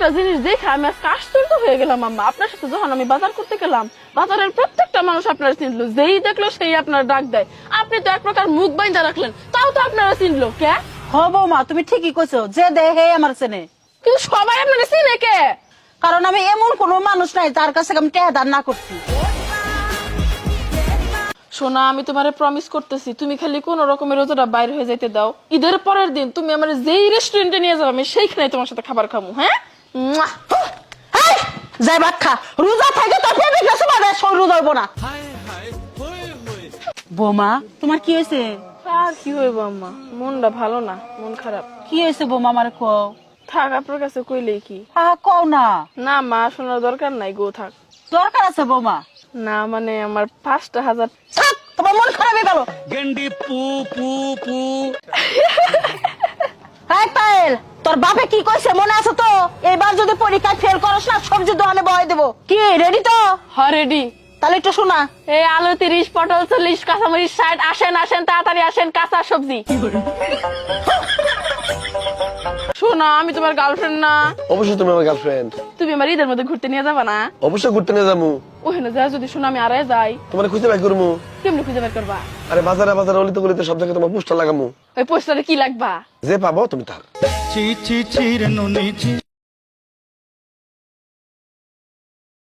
একটা জিনিস দেখে আমি আজকে আশ্চর্য হয়ে গেলাম আম্মা। আপনার সাথে যখন আমি বাজার করতে গেলাম বাজারের প্রত্যেকটা মানুষ আপনারা চিনলো যেই দেখল সেই আপনার ডাক দেয়। আপনি তো এক প্রকার মুখ বাইন্দা রাখলেন তাও তো আপনারা চিনলো কে? হ বৌমা তুমি ঠিকই কইছো যে দেহে আমার চেনে। কিন্তু সবাই আপনাকে চিনে কে? কারণ আমি এমন কোনো মানুষ নাই তার কাছে আমি টেহাদার না করছি। সোনা আমি তোমারে প্রমিস করতেছি তুমি খালি কোন রকমের রোজাটা বাইরে হয়ে যাইতে দাও। ঈদের পরের দিন তুমি আমার যেই রেস্টুরেন্টে নিয়ে যাব আমি সেইখানে তোমার সাথে খাবার খাব হ্যাঁ? যাই ভাত খা। রোজা থাকে তো পেটে গেছে মানে শরীর ধরব না। বৌমা তোমার কি হয়েছে? আর কি হইব আম্মা? মনটা ভালো না মন খারাপ। কি হয়েছে বৌমা আমার কও? থাক আপনার কাছে কইলেই কি? হা কও না। না মা শোনার দরকার নাই গো থাক। দরকার আছে বৌমা? না মানে আমার পাঁচটা হাজার থাক তোমার মন খারাপ হয়ে গেল। গেন্ডি পু পু পু। তোর বাপে কি কইছে মনে আছে তো? এবার যদি পরীক্ষায় ফেল করস না সবজি দোকানে বয় দেবো। কি রেডি তো? হ রেডি তাহলে একটু শোনা। এই আলু তিরিশ পটল চল্লিশ কাঁচামরিচ ষাট আসেন আসেন তাড়াতাড়ি আসেন কাঁচা সবজি। শোনো আমি তোমার গার্লফ্রেন্ড না। অবশ্যই তুমি আমার গার্লফ্রেন্ড তুমি আমার ঈদের মধ্যে ঘুরতে নিয়ে যাবা না? অবশ্যই ঘুরতে নিয়ে যাব। ওখানে যা যদি শোনো আমি আড়াই যাই। তোমার খুঁজে বাই করব। কেমনি খুঁজে বের করবা? আরে বাজারে বাজারে অলিতে গলিতে সব জায়গায় তোমার পোস্টার লাগামু ওই পোস্টারে কি লাগবা? যে পাবো তুমি তার। చీచి చీరను నీచి